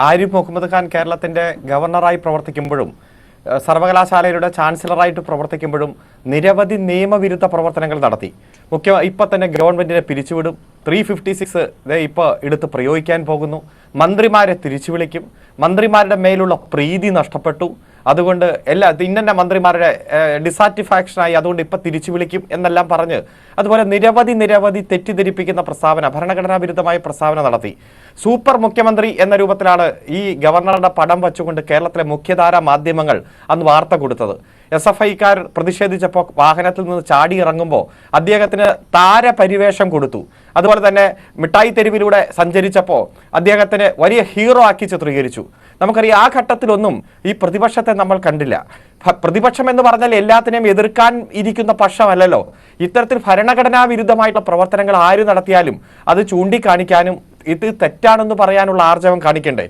ആരിഫ് മുഹമ്മദ് ഖാൻ കേരളത്തിന്റെ ഗവർണറായി പ്രവർത്തിക്കുമ്പോഴും സർവകലാശാലയുടെ ചാൻസലറായിട്ട് പ്രവർത്തിക്കുമ്പോഴും നിരവധി നിയമവിരുദ്ധ പ്രവർത്തനങ്ങൾ നടത്തി. മുഖ്യ ഇപ്പം തന്നെ ഗവൺമെന്റിനെ പിരിച്ചുവിടും. ത്രീ ഫിഫ്റ്റി സിക്സ് ഇപ്പോൾ എടുത്ത് പ്രയോഗിക്കാൻ പോകുന്നു. മന്ത്രിമാരെ തിരിച്ചു വിളിക്കും. മന്ത്രിമാരുടെ മേലുള്ള പ്രീതി നഷ്ടപ്പെട്ടു. അതുകൊണ്ട് എല്ലാ ഇന്നെ മന്ത്രിമാരുടെ ഡിസാറ്റിസ്ഫാക്ഷനായി അതുകൊണ്ട് ഇപ്പൊ തിരിച്ചു വിളിക്കും എന്നെല്ലാം പറഞ്ഞ് അതുപോലെ നിരവധി നിരവധി തെറ്റിദ്ധരിപ്പിക്കുന്ന പ്രസ്താവന ഭരണഘടനാ വിരുദ്ധമായ പ്രസ്താവന നടത്തി. സൂപ്പർ മുഖ്യമന്ത്രി എന്ന രൂപത്തിലാണ് ഈ ഗവർണറുടെ പടം വച്ചുകൊണ്ട് കേരളത്തിലെ മുഖ്യധാരാ മാധ്യമങ്ങൾ അന്ന് വാർത്ത കൊടുത്തത്. എസ് എഫ് ഐക്കാർ പ്രതിഷേധിച്ചപ്പോൾ വാഹനത്തിൽ നിന്ന് ചാടി ഇറങ്ങുമ്പോൾ അദ്ദേഹത്തിന് താരപരിവേഷം കൊടുത്തു. അതുപോലെ തന്നെ മിഠായി തെരുവിലൂടെ സഞ്ചരിച്ചപ്പോൾ അദ്ദേഹത്തിന് വലിയ ഹീറോ ആക്കി ചിത്രീകരിച്ചു. നമുക്കറിയാം ആ ഘട്ടത്തിലൊന്നും ഈ പ്രതിപക്ഷത്തെ നമ്മൾ കണ്ടില്ല. പ്രതിപക്ഷം എന്ന് പറഞ്ഞാൽ എല്ലാത്തിനെയും എതിർക്കാൻ ഇരിക്കുന്ന പക്ഷമല്ലല്ലോ. ഇത്തരത്തിൽ ഭരണഘടനാ വിരുദ്ധമായിട്ടുള്ള പ്രവർത്തനങ്ങൾ ആര് നടത്തിയാലും അത് ചൂണ്ടിക്കാണിക്കാനും ഇത് തെറ്റാണെന്ന് പറയാനുള്ള ആർജവം കാണിക്കണ്ടേ?